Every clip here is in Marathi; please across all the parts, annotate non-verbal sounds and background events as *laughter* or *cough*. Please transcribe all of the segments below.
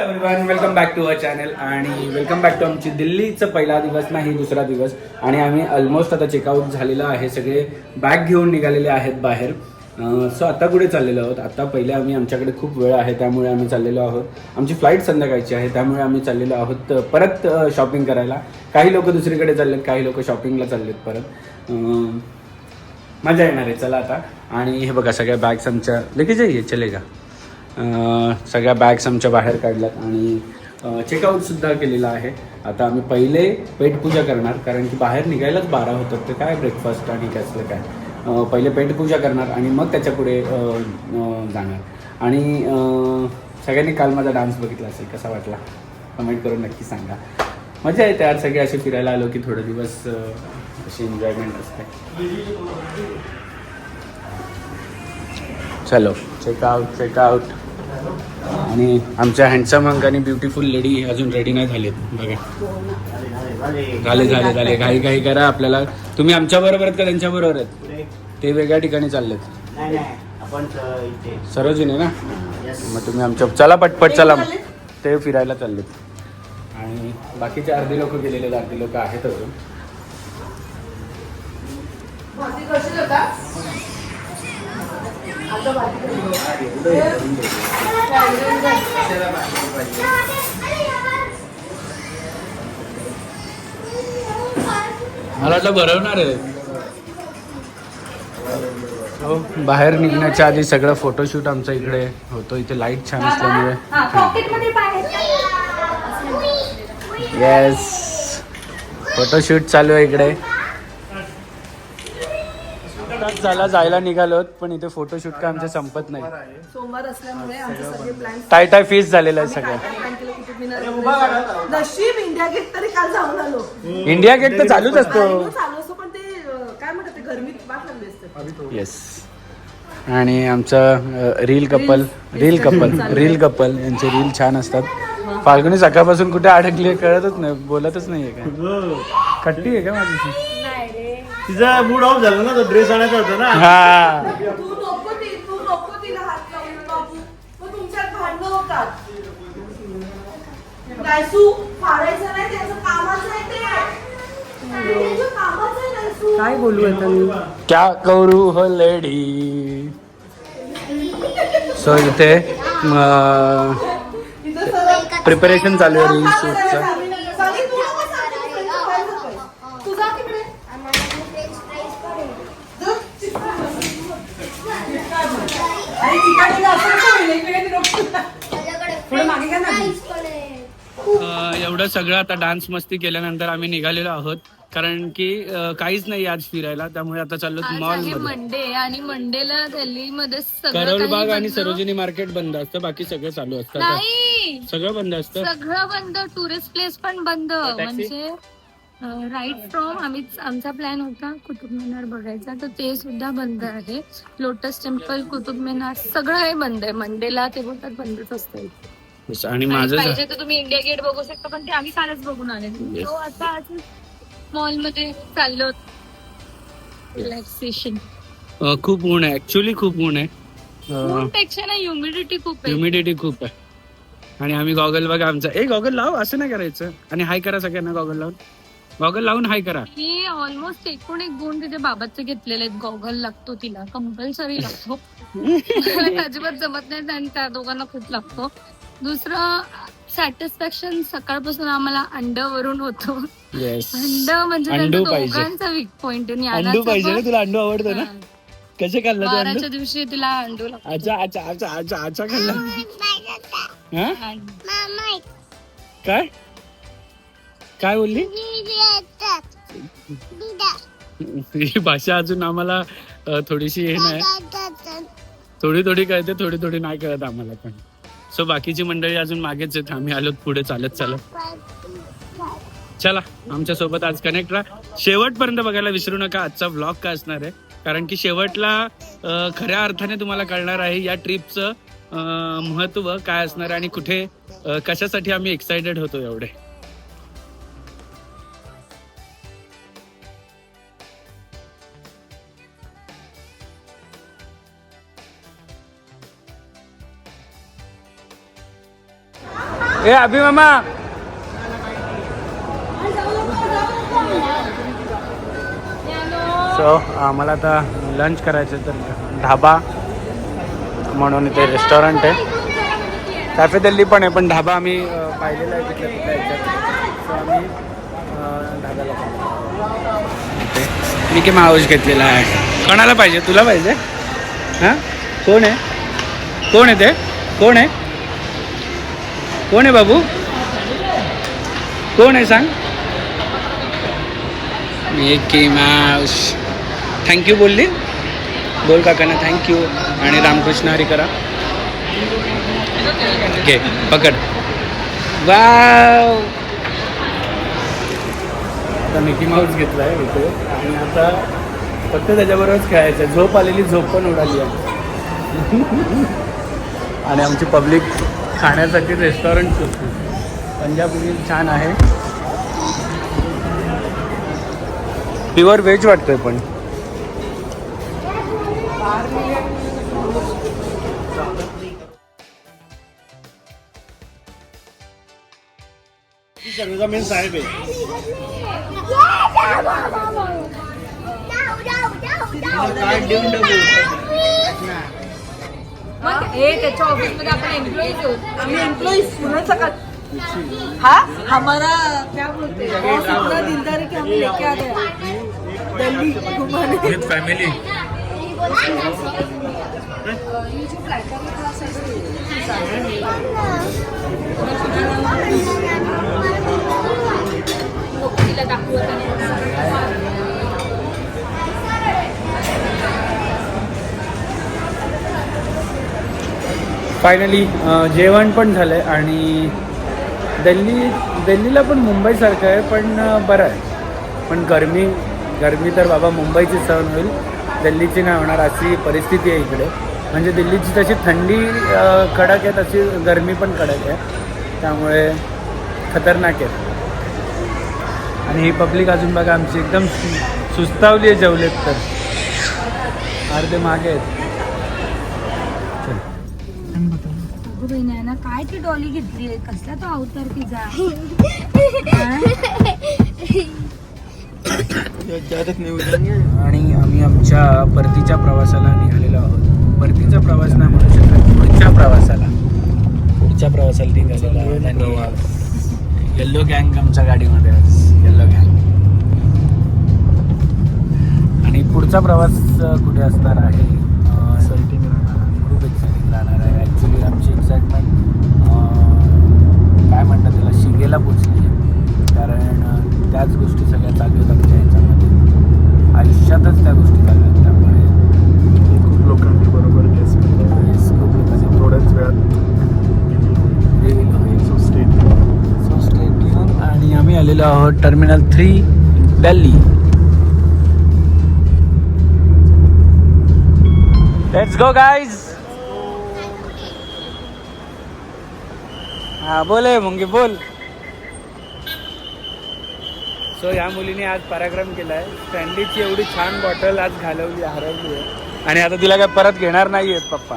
everyone welcome back to our channel आणि वेलकम बॅक टू आमची दिल्लीचं पहिला दिवस नाही दुसरा दिवस. आणि आम्ही ऑलमोस्ट आता चेकआउट झालेलं आहे. सगळे बॅग घेऊन निघालेले आहेत बाहेर. सो आता कुठे चाललेलो आहोत? आता पहिले आम्ही आमच्याकडे खूप वेळ आहे त्यामुळे आम्ही चाललेलो आहोत. आमची फ्लाईट संध्याकाळची आहे त्यामुळे आम्ही चाललेलो आहोत परत शॉपिंग करायला. काही लोक दुसरीकडे चाललेत काही लोक शॉपिंगला चाललेत परत. मजा येणार आहे. चला आता. आणि हे बघा सगळ्या बॅग्स आमच्या लगेच आहे चलेगा जा. सगळ्या बॅग्स आमच्या बाहेर काढल्यात आणि चेकआउटसुद्धा केलेलं आहे. आता आम्ही पहिले पेटपूजा करणार कारण की बाहेर निघायलाच बारा होतात. तर काय ब्रेकफास्ट आणि त्यातलं काय? पहिले पेटपूजा करणार आणि मग त्याच्या पुढे जाणार. आणि सगळ्यांनी काल माझा डान्स बघितला असेल कसा वाटला? कमेंट करून नक्की सांगा. मजा येते आज सगळे असे फिरायला आलो की थोडे दिवस अशी एन्जॉयमेंट असते. चलो. चेकआउट चेकआउट आणि आमच्या हँडसम अंक आणि ब्युटिफुल लेडी अजून रेडी नाही झालेत. बघा. झाले झाले झाले. घाई घाई करा आपल्याला. तुम्ही आमच्या बरोबर आहेत का त्यांच्या बरोबर आहेत? ते वेगळ्या ठिकाणी चाललेत. नाही नाही. आपण अ, इथे. सरोजिनी ना. मग तुम्ही आमच्या चला पटपट चला. ते फिरायला चाललेत. आणि बाकीचे अर्धे लोक गेलेले अर्धे लोक आहेत अजून. मला वाटलं भरवणार आहे. हो बाहेर निघण्याच्या आधी सगळं फोटोशूट आमचं इकडे होतो. इथे लाइट छान असल्यामुळे. येस फोटोशूट चालू आहे इकडे. आताच झाला जायला निघालोत पण इथे फोटोशूट काय आमचे संपत नाही. सोमवार असल्यामुळे आमचे सगळे प्लॅन टाय टाय फीस झालेलं आहे सगळं. नशीब इंडिया गेट तरी काल जाऊन आलो. इंडिया गेट तर चालूच असतो. आलो, चालू असतो पण ते अं, काय म्हणतात ते गरमीत वाट लागली असते. येस आणि आमचं reel couple reel couple reel couple यांचे रील छान असतात. फाल्गुनी सकाळपासून कुठे अडकली कळतच नाही बोलतच नाहीये काय. खट्टी आहे का माझी? तिचा मूड ऑफ झाला ना तो ड्रेस आणायचा होता ना. हा. तू नको ती तू नको तिला हात लावून बाबू. मग तुमच्यात भांडणं होतात. नायसू फाडायचं नाही त्याचं कामाचं आहे ते. त्याचं कामाचं आहे नायसू काय बोलू आता मी? क्या करू हो लेडी सो इथे प्रिपरेशन चालू आहे रील शूटचं तुझा तिकडे आणि ठिकाणी असं कसं होईल? इकडे तिकडे. थोडं मागे घ्या ना. एवढं सगळं आता डान्स मस्ती केल्यानंतर आम्ही निघालेलो आहोत कारण की अं, काहीच नाही आज फिरायला त्यामुळे आता चाललो आज मॉल आहे मध्ये मंडे आणि मंडेला दिल्लीमध्ये सगळं करोलबाग काही आणि बंद. सरोजिनी मार्केट बंद असतं बाकी सगळं चालू असतं नाही सगळं बंद असतं सगळं बंद टुरिस्ट प्लेस पण बंद म्हणजे राईट फ्रॉम आम्ही आमचा प्लॅन होता कुतुब मिनार बघायचा. तर ते सुद्धा बंद आहे. लोटस टेम्पल कुतुब मिनार सगळं हे बंद आहे. मंडेला ते बोलतात बंदच असतं आणि माझं पाहिजे तर तुम्ही इंडिया गेट बघू शकता पण ते आम्ही कालच बघून आले. तो आता आज मॉलमध्ये चाललो रिलॅक्सेशन खूप ऊन आहे. ऍक्च्युली खूप ऊन आहे. पेक्षा ना ह्युमिडिटी खूप आहे. ह्युमिडिटी खूप आहे. आणि आम्ही गॉगल बघा आमचा ए गॉगल लाव असं नाही करायचं. आणि हाय करा सगळ्यांना गॉगल लावून. गॉगल लावून हाय करा. मी ऑलमोस्ट एकूण एक गुण तिथे बाबाचे घेतलेले आहेत. गॉगल लागतो तिला. कंपल्सरी लागतो. अजिबात जमत नाही आणि त्या दोघांना खूप लागतो. दुसरं सॅटिस्फॅक्शन सकाळपासून आम्हाला अंड्यावरून होतो. येस अंड म्हणजे अंडू पाहिजे. दोघांचा वीक पॉइंट अंडू पाहिजे ना तुला? अंडू आवडतो ना? कसे खाल्लं तू अंडू? बाराच्या दिवशी तिला अंडू लागतो. अच्छा अच्छा अच्छा अच्छा अच्छा खाल्ला. हा. काय? काय बोलली? ही भाषा अजून आम्हाला थोडीशी हे नाही. थोडी थोडी कळते थोडी थोडी नाही कळत आम्हाला पण. सो बाकीची मंडळी अजून मागेच आहेत. आम्ही आलो पुढे चालत चालत. चला आमच्यासोबत आज कनेक्ट राहा. शेवटपर्यंत बघायला विसरू नका आजचा व्लॉग काय असणार आहे? कारण की शेवटला खऱ्या अर्थाने तुम्हाला कळणार आहे या ट्रिपचं महत्त्व काय असणार आहे आणि कुठे कशासाठी आम्ही एक्साइटेड होतो एवढे. ए अभि मामा. सो आम्हाला आता लंच करायचं तर ढाबा म्हणून इथे रेस्टॉरंट आहे. कॅफे दिल्ली पण आहे पण ढाबा आम्ही पाहिलेला आहे तिथल्या तिथल्या की सो आम्ही ढाब्याला माऊस घेतलेला आहे. कोणाला पाहिजे? तुला पाहिजे? हां? कोण आहे? कोण आहे ते? कोण आहे? कोण आहे बाबू? कोण आहे सांग? मिकी माऊस थँक्यू बोलली. बोल काकांना थँक्यू आणि रामकृष्ण हरी करा. घे पकड. वाव आता मिकी माऊस घेतला आहे इथे. आणि आता फक्त त्याच्याबरोबरच खेळायचं झोप आलेली झोप पण उडाली आहे. *laughs* आणि आमची पब्लिक खाण्यासाठी रेस्टॉरंट शोधते पंजाबी छान आहे. प्युअर व्हेज वाटतंय पण. साहेब आहे मग हे. त्याच्या ऑफिसमध्ये आपण एम्प्लॉईज आहोत आम्ही एम्प्लॉईज पुण्याचा का हा? हमारा क्या बोलते? हैं बॉस इतना दिलदार है कि हमें लेके आ गया दिल्ली घुमाने फॅमिली फायनली जेवण पण झालं आहे आणि दिल्ली दिल्लीला पण मुंबईसारखं आहे पण बरं आहे. पण गरमी गरमी तर बाबा मुंबईची सहन होईल. दिल्लीची नाही होणार अशी परिस्थिती आहे इकडे. म्हणजे दिल्लीची तशी थंडी कडक आहे तशी गरमी पण कडक आहे. त्यामुळे खतरनाक आहे. आणि ही पब्लिक अजून बघा आमची एकदम सु- सुस्तावली आहे जेवलेत तर. अर्धे मागे आहेत. अगं बहिणी ना काय ती डॉली घेतली? कसला तो अवतार तिचा आणि आम्ही आमच्या परतीच्या प्रवासाला निघालेलो आहोत. परतीचा प्रवास नाही म्हणू शकत पुढच्या प्रवासाला. पुढच्या प्रवासाला निघालेलो आहोत आणि येल्लो गँग आमच्या गाडीमध्ये आज. येल्लो गँग आणि पुढचा प्रवास कुठे असणार आहे? शिगेला पोचली आहे. कारण त्याच गोष्टी सगळ्या चालू आहेत आमच्या ह्याच्यामध्ये आयुष्यातच त्या गोष्टी चालू आहेत. त्यामुळे खूप लोकांनी बरोबर गेस खूप लोकांचे थोड्याच वेळात. आणि आम्ही आलेलो आहोत terminal three Delhi. Let's go guys हा बोले मुंगी बोल. सो या मुलीने आज पराक्रम केलाय. स्टँडीची एवढी छान बॉटल आज घालवली हरवली आहे. आणि आता तिला काय परत घेणार नाही आहेत पप्पा.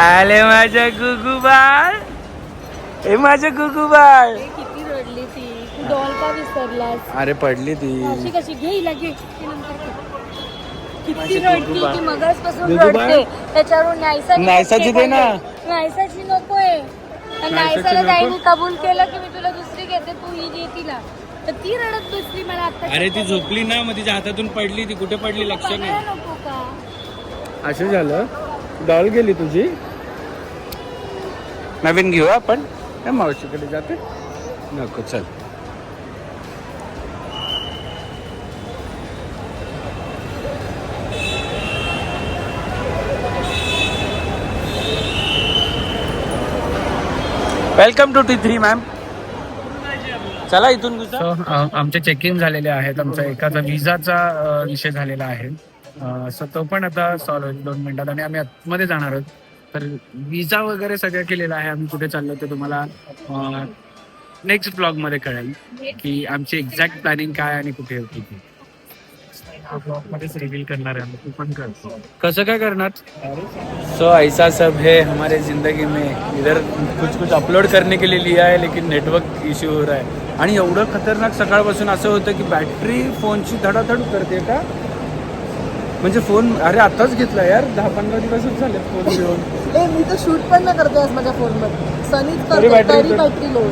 आले माझ्या गुगू बाळ हे माझं गुगू बाळ किती रडली ती. डॉल का विसरलास? अरे पडली ती. कशी? घे. किती. ती? रडते. त्याच्यावरून न्यायसाची दे ना. न्यायसाची नकोय नको? जाईनी कबूल केलं की मी तुला दुसरी घेते तू ही घे तिला. तर ती रडत बसली मला आता अरे ती झोपली ना मग तिच्या हातातून पडली ती कुठे पडली लक्ष नाही. असं झालं. डॉल गेली तुझी. नवीन घेऊ आपण. काय मावशीकडे जाते. नको चल. Welcome to T three ma'am चला इथून आमचे चेक इन झालेले आहेत. आमचा एकाचा विजाचा विषय झालेला आहे. सो तो पण आता सॉल्व्ह होईल. दोन मिनिटात आणि आम्ही आतमध्ये जाणार आहोत. तर विजा वगैरे सगळं केलेलं आहे. आम्ही कुठे चाललो ते तुम्हाला नेक्स्ट ब्लॉगमध्ये कळेल. की आमची एक्झॅक्ट प्लॅनिंग काय आणि कुठे होती ती मध्येच रिव्हील करणार आहे. तू पण करतो कसं काय करणार? सो ऐसा सब है हमारे जिंदगी में. इधर कुछ कुछ अपलोड करने के लिए लिया है लेकिन नेटवर्क इश्यू हो रहा है. आणि एवढं खतरनाक सकाळपासून असं होतं की बॅटरी फोनची धडाधड करते का? म्हणजे फोन अरे आताच घेतला यार. दहा पंधरा दिवसच झाले फोन घेऊन. ए मी तर शूट पण नाही करते आज माझ्या फोनमध्ये सनीच तरी करते तरी battery low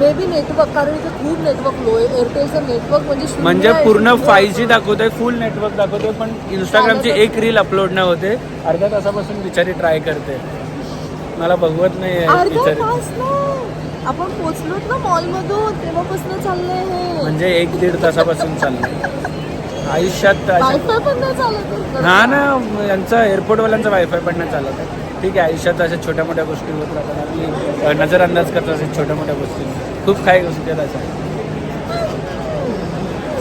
maybe network कारण इथे खूप नेटवर्क लो आहे एअरटेलचं नेटवर्क म्हणजे म्हणजे पूर्ण फाय. जी दाखवतोय फुल नेटवर्क दाखवतोय पण इंस्टाग्रामची एक रील अपलोड नाही होते. अर्ध्या तासापासून बिचारी ट्राय करते. मला बघवत नाही आपण पोचलोत ना मॉल मधून तेव्हापासून चाललंय हे. म्हणजे एक दीड तासापासून चाललं आयुष्यात वायफाय पण नाही चालत. हा ना यांचा एअरपोर्टवाल्यांचा वायफाय पण नाही चालत आहे. ठीक आहे आयुष्यात अशा छोट्या मोठ्या गोष्टी होत राहतात. आपली अ, नजरअंदाज करतो अशा छोट्या मोठ्या गोष्टी. खूप काही गोष्टी आहेत अशा.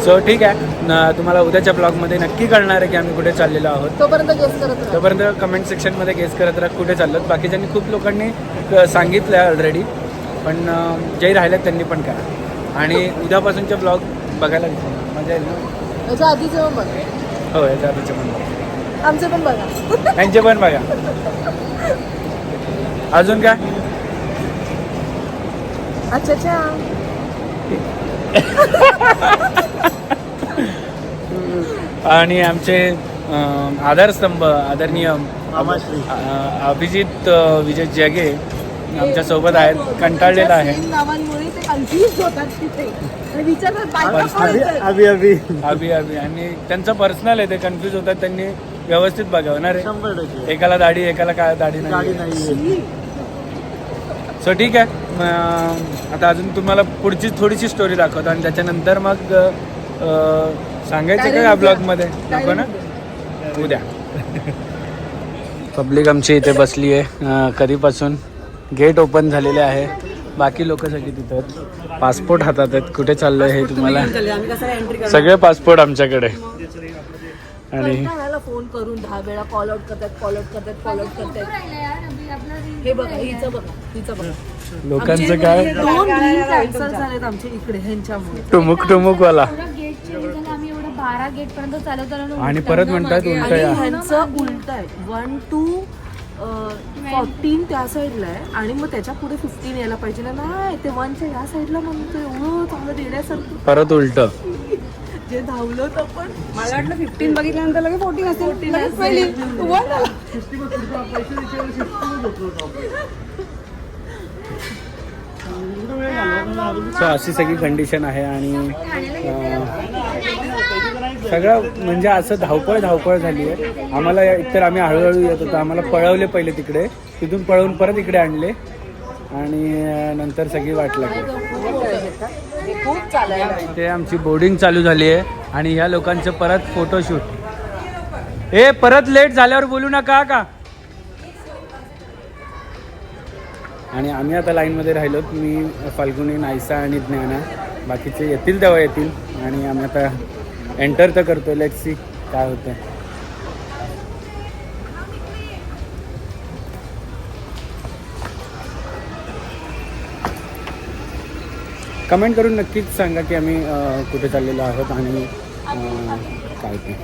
सो ठीक आहे. न- तुम्हाला उद्याच्या ब्लॉगमध्ये नक्की कळणार आहे की आम्ही कुठे चाललेलो आहोत. तोपर्यंत गेस करत तोपर्यंत कमेंट सेक्शनमध्ये गेस करत राहा कुठे चाललो बाकीच्यांनी खूप लोकांनी सांगितलं आहे ऑलरेडी पण जे राहिलेत त्यांनी पण करा. आणि उद्यापासूनचे ब्लॉग बघायला मजा येईल ना? याच्या बघा. हो याच्या आधीचे पण बघा. आमचे पण बघा. त्यांचे पण बघा. अजून काय? अच्छा अच्छा. *laughs* आणि आमचे आधारस्तंभ आदरणीय अभिजित विजय जगे आमच्यासोबत आहेत कंटाळलेला आहे. त्यांच्या same नावांमुळे ते कन्फ्युज होतात तिथे. आणि अभि? अभि अभि अभि. त्यांचं पर्सनल आहे ते कन्फ्यूज होतात त्यांनी व्यवस्थित बघावं ना रे. शंभर टक्के. एकाला दाढी एकाला काय दाढी नाही. सो ठीक आहे. म, आता अजून तुम्हाला पुढची थोडीशी स्टोरी दाखवतो आणि त्याच्यानंतर मग अं, सांगायचं का या ब्लॉगमध्ये नको ना? उद्या. पब्लिक आमची इथे बसली आहे कधीपासून? गेट ओपन झालेले आहे. बाकी लोक सगळी तिथे आहेत. पासपोर्ट हातात आहेत. कुठे चाललंय हे तुम्हाला? सगळे पासपोर्ट आमच्याकडे. आणि फोन करून दहा वेळा कॉल आउट करतात कॉल आउट करतात कॉल आउट करतात. हे बघा हिचं बघा हिचं बघा. लोकांचं काय? दोन कॅन्सल झालेत आमचे इकडे ह्यांच्यामुळे. टुमुक टुमुक वाला गेटच्या रिझन आम्ही एवढं बारा गेट पर्यंत चालवतो आणि परत म्हणतात उलट ह्यांचं उलट आहे. वन टू फोर्टीन त्या साईडला आहे. आणि मग त्याच्या पुढे फिफ्टीन यायला पाहिजे. ना नाही ते वनच्या या साईडला म्हणतो एवढं चांगलं देण्यासारखं. परत उलट. जे धावलं तर पण. मला वाटलं फिफ्टीन बघितल्यानंतर लगेच फोर्टीन असेल. लगेच पहिली. सो अशी सगळी कंडिशन आहे आणि अं, सगळं म्हणजे असं धावपळ धावपळ झाली आहे. आम्हाला एकतर आम्ही हळूहळू येत होतो. आम्हाला पळवले पहिले तिकडे. तिथून पळवून परत इकडे आणले. आणि अं, नंतर सगळी वाट लागली. खूप चालायला ते आमची बोर्डिंग चालू झाली आहे आणि ह्या लोकांचं परत फोटोशूट ए परत लेट झाल्यावर बोलू नका का? आणि आम्ही आता लाईनमध्ये राहिलोत मी फाल्गुनी नायसा आणि ज्ञाना बाकीचे येतील तेव्हा येतील. आणि आम्ही आता एंटर तर करतो लेट सी काय होतं कमेंट करून नक्कीच सांगा की आम्ही कुठे चाललेलो आहोत आणि काय ते.